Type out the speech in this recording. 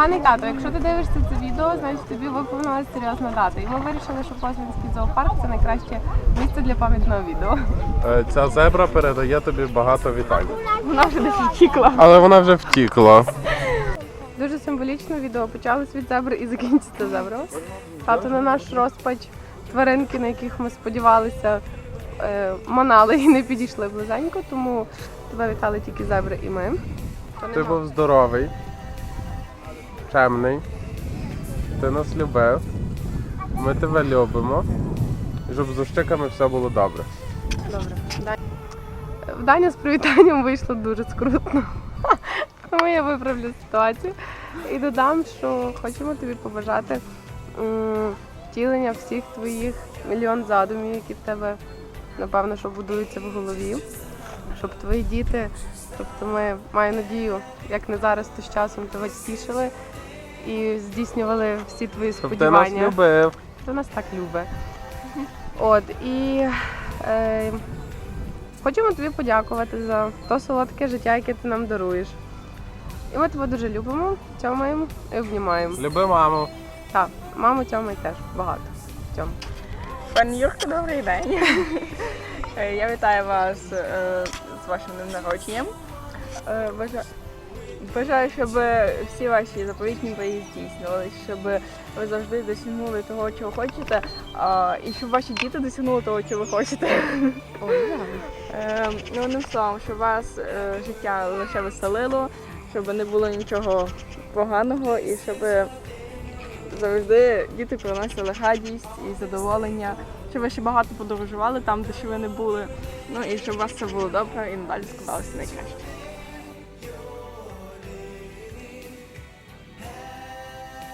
Коханий тато, якщо ти дивишся це відео, значить тобі виповнилася серйозна дата. І ми вирішили, що Космінський зоопарк це найкраще місце для пам'ятного відео. Е, Ця зебра передає тобі багато вітань. Вона вже десь втікла. Але вона вже втікла. Дуже символічно відео почалось від зебри і закінчиться зеброю. Тато на наш розпач тваринки, на яких ми сподівалися, е, манали і не підійшли близенько, тому тебе вітали тільки зебри і ми. Ти був здоровий, чемний. Ти нас любив. Ми тебе любимо. Щоб з ущиками все було добре. Добре. Дай- В Даня з привітанням вийшло дуже скрутно. Тому я виправлю ситуацію і додам, що хочемо тобі побажати втілення всіх твоїх мільйон задумів, які в тебе, напевно, що будуються в голові. Щоб твої діти, тобто ми маю надію, як не зараз, то з часом тебе тішили і здійснювали всі твої Щоб ти нас сподівання. любив. Хто нас так любить. От і е, хочемо тобі подякувати за то солодке життя, яке ти нам даруєш. І ми тебе дуже любимо, тьомаємо і обнімаємо. Люби маму. Так, маму тьомай теж багато. Тьом. Пані Юрко, добрий день. Е, Я вітаю вас е, з вашим днем народженням. Е, бажа- Бажаю, щоб всі ваші заповітні мрії здійснювалися, щоб ви завжди досягнули того, чого хочете, і щоб ваші діти досягнули того, чого ви хочете. Ну, одним словом, щоб вас життя лише веселило, щоб не було нічого поганого і щоб завжди діти приносили радість і задоволення, щоб ви ще багато подорожували там, де ще ви не були. Ну і щоб у вас все було добре і надалі складалося найкраще.